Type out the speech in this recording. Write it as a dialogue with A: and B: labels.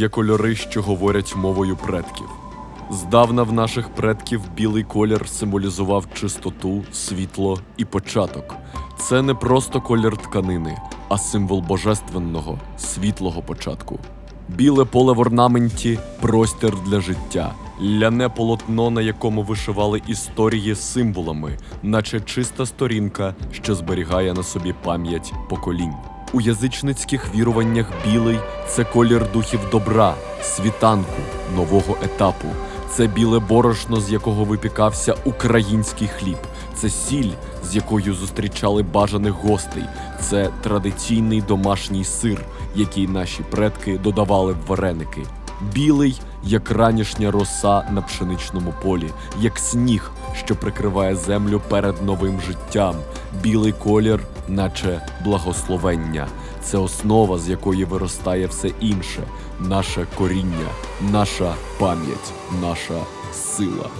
A: Є кольори, що говорять мовою предків. Здавна в наших предків білий колір символізував чистоту, світло і початок. Це не просто колір тканини, а символ божественного, світлого початку. Біле поле в орнаменті простір для життя, ляне полотно, на якому вишивали історії символами, наче чиста сторінка, що зберігає на собі пам'ять поколінь. У язичницьких віруваннях білий це колір духів добра, світанку, нового етапу. Це біле борошно, з якого випікався український хліб. Це сіль, з якою зустрічали бажаних гостей. Це традиційний домашній сир, який наші предки додавали в вареники. Білий, як ранішня роса на пшеничному полі, як сніг, що прикриває землю перед новим життям. Білий колір, наче благословення. Це основа, з якої виростає все інше, наше коріння, наша пам'ять, наша сила.